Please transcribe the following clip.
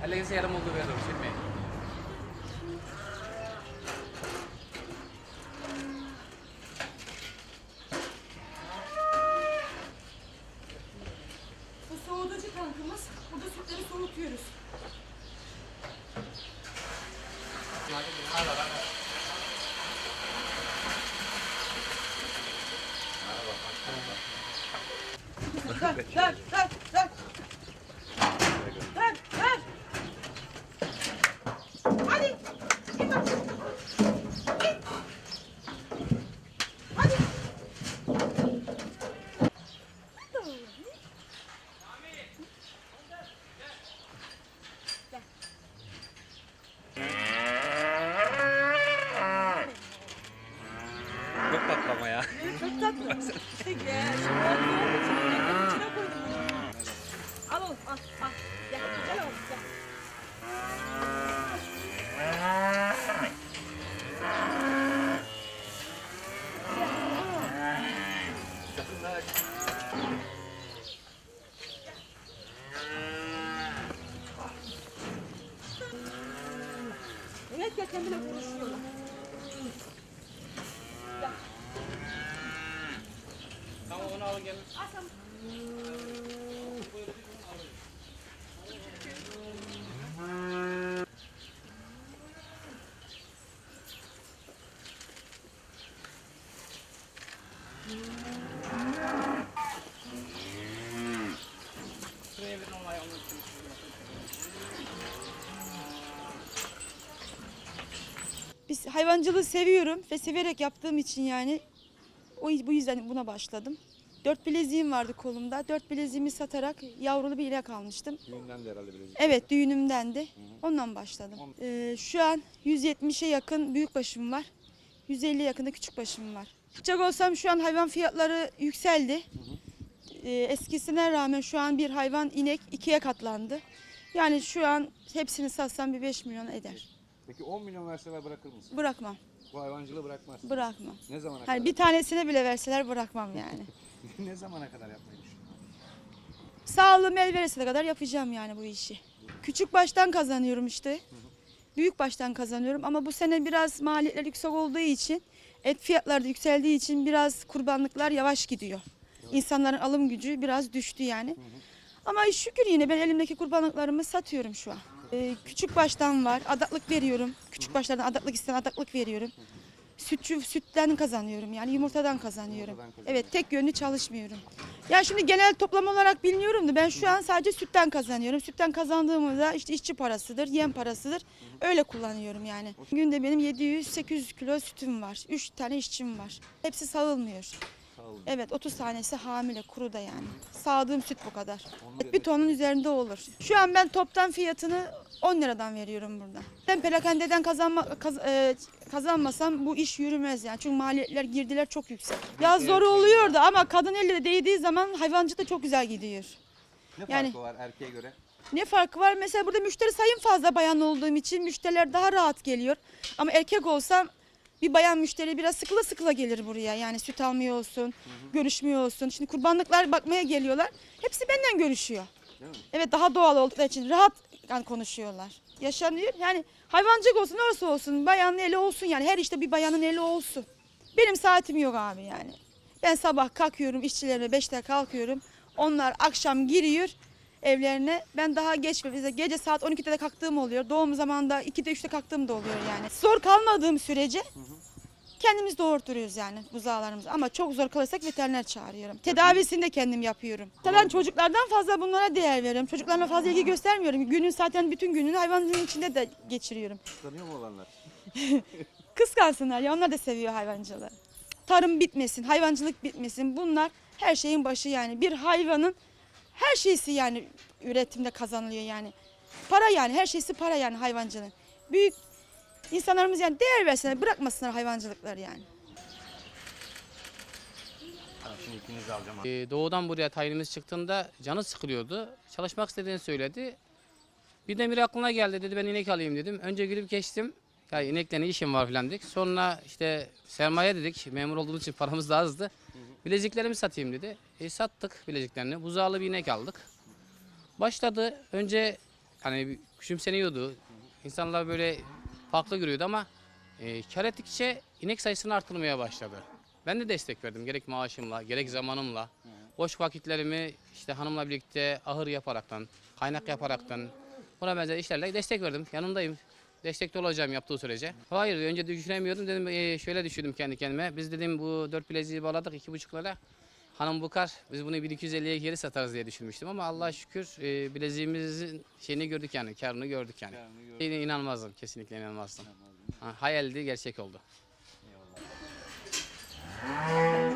ഇറങ്ങി വെച്ചു അല്ലെങ്കിൽ സേലം മുമ്പ് വേറെ cinema Bu soğutucu tankımız. Burada sütleri soğutuyoruz. Ver, ver, ver, ver. Tatlı ama ya. Çok tatlı. Olduğum için yemeğin içine koydum bunu. Al oğlum al al. Gel gel oğlum gel. Evet ya kendine konuşuyorlar. İçin. Biz hayvancılığı seviyorum ve severek yaptığım için yani o bu yüzden buna başladım. Dört bileziğim vardı kolumda. Dört bileziğimi satarak yavrulu bir inek almıştım. Düğünden de herhalde bilezik. Evet düğünümden de ondan başladım. Ee, şu an 170'e yakın büyük başım var. 150 yakında küçük başım var. Çıkacak olsam şu an hayvan fiyatları yükseldi. Ee, eskisine rağmen şu an bir hayvan inek ikiye katlandı. Yani şu an hepsini satsam bir 5 milyon eder. Peki 10 milyon verseler bırakır mısın? Bırakmam, Bu hayvancılığı bırakmazsın. bırakmam. Ne zamana Hani kadar? bir tanesine bile verseler bırakmam yani. ne zamana kadar yapmayı düşünüyorsun? Sağlığım el verirse kadar yapacağım yani bu işi. Küçük baştan kazanıyorum işte. Büyük baştan kazanıyorum ama bu sene biraz maliyetler yüksek olduğu için et fiyatları da yükseldiği için biraz kurbanlıklar yavaş gidiyor. İnsanların alım gücü biraz düştü yani. Ama şükür yine ben elimdeki kurbanlıklarımı satıyorum şu an. Ee, küçük baştan var. Adaklık veriyorum. Küçük başlardan adaklık isteyen adaklık veriyorum. Sütçü sütten kazanıyorum yani yumurtadan kazanıyorum. Evet tek yönlü çalışmıyorum. Ya şimdi genel toplam olarak bilmiyorum da ben şu an sadece sütten kazanıyorum. Sütten kazandığımda işte işçi parasıdır, yem parasıdır. Öyle kullanıyorum yani. Günde benim 700-800 kilo sütüm var. 3 tane işçim var. Hepsi sağılmıyor. Sağ olun. Evet 30 tanesi hamile kuru da yani. Sağdığım süt bu kadar. Bir tonun üzerinde olur. Şu an ben toptan fiyatını 10 liradan veriyorum burada. Ben perakendeden kazanma, kaz- e, kazanmasam bu iş yürümez yani. Çünkü maliyetler girdiler çok yüksek. Ya zor oluyordu ama kadın elle değdiği zaman hayvancı da çok güzel gidiyor. Ne Yani- farkı var erkeğe göre? Ne farkı var? Mesela burada müşteri sayım fazla bayan olduğum için müşteriler daha rahat geliyor. Ama erkek olsam bir bayan müşteri biraz sıkıla sıkıla gelir buraya. Yani süt almıyor olsun, görüşmüyor olsun. Şimdi kurbanlıklar bakmaya geliyorlar. Hepsi benden görüşüyor. Değil mi? Evet daha doğal oldukları için rahat yani konuşuyorlar. Yaşanıyor. Yani hayvancılık olsun, orası olsun, bayanın eli olsun yani. Her işte bir bayanın eli olsun. Benim saatim yok abi yani. Ben sabah kalkıyorum, işçilerime 5'te kalkıyorum. Onlar akşam giriyor evlerine. Ben daha geç gece saat 12'de de kalktığım oluyor. Doğum zamanında 2'de 3'te kalktığım da oluyor yani. Zor kalmadığım sürece kendimiz doğurtuyoruz yani buzağlarımızı. Ama çok zor kalırsak veteriner çağırıyorum. Tedavisini de kendim yapıyorum. Ben çocuklardan fazla bunlara değer veriyorum. Çocuklarına fazla ilgi göstermiyorum. Günün zaten bütün gününü hayvancılığın içinde de geçiriyorum. Tanıyor mu olanlar? Kıskansınlar ya onlar da seviyor hayvancılığı. Tarım bitmesin, hayvancılık bitmesin. Bunlar her şeyin başı yani. Bir hayvanın her şeysi yani üretimde kazanılıyor yani. Para yani her şeysi para yani hayvancılığın. Büyük insanlarımız yani değer versinler, bırakmasınlar hayvancılıkları yani. Tamam şimdi ikinizi de alacağım. Ee, doğudan buraya tayinimiz çıktığında canı sıkılıyordu. Çalışmak istediğini söyledi. Birden bir aklına geldi dedi ben inek alayım dedim. Önce gülüp geçtim. Ya inekle ne işim var filan dedik. Sonra işte sermaye dedik. Memur olduğumuz için paramız da azdı. Bileziklerimi satayım dedi. E, sattık bileziklerini. Buzağlı bir inek aldık. Başladı. Önce hani küçümseniyordu. İnsanlar böyle farklı görüyordu ama e, kar ettikçe inek sayısını artırmaya başladı. Ben de destek verdim gerek maaşımla gerek zamanımla. Boş vakitlerimi işte hanımla birlikte ahır yaparaktan, kaynak yaparaktan buna benzer işlerle destek verdim. Yanındayım. Destekli olacağım yaptığı sürece. Hayır önce düşünemiyordum dedim e, şöyle düşündüm kendi kendime. Biz dedim bu dört bileziği bağladık iki buçuklara. Hanım bukar biz bunu 1250'ye geri satarız diye düşünmüştüm ama Allah'a şükür e, bileziğimizin şeyini gördük yani karını gördük yani. Yine inanmazdım kesinlikle inanmazdım. Ha, hayaldi gerçek oldu. Eyvallah.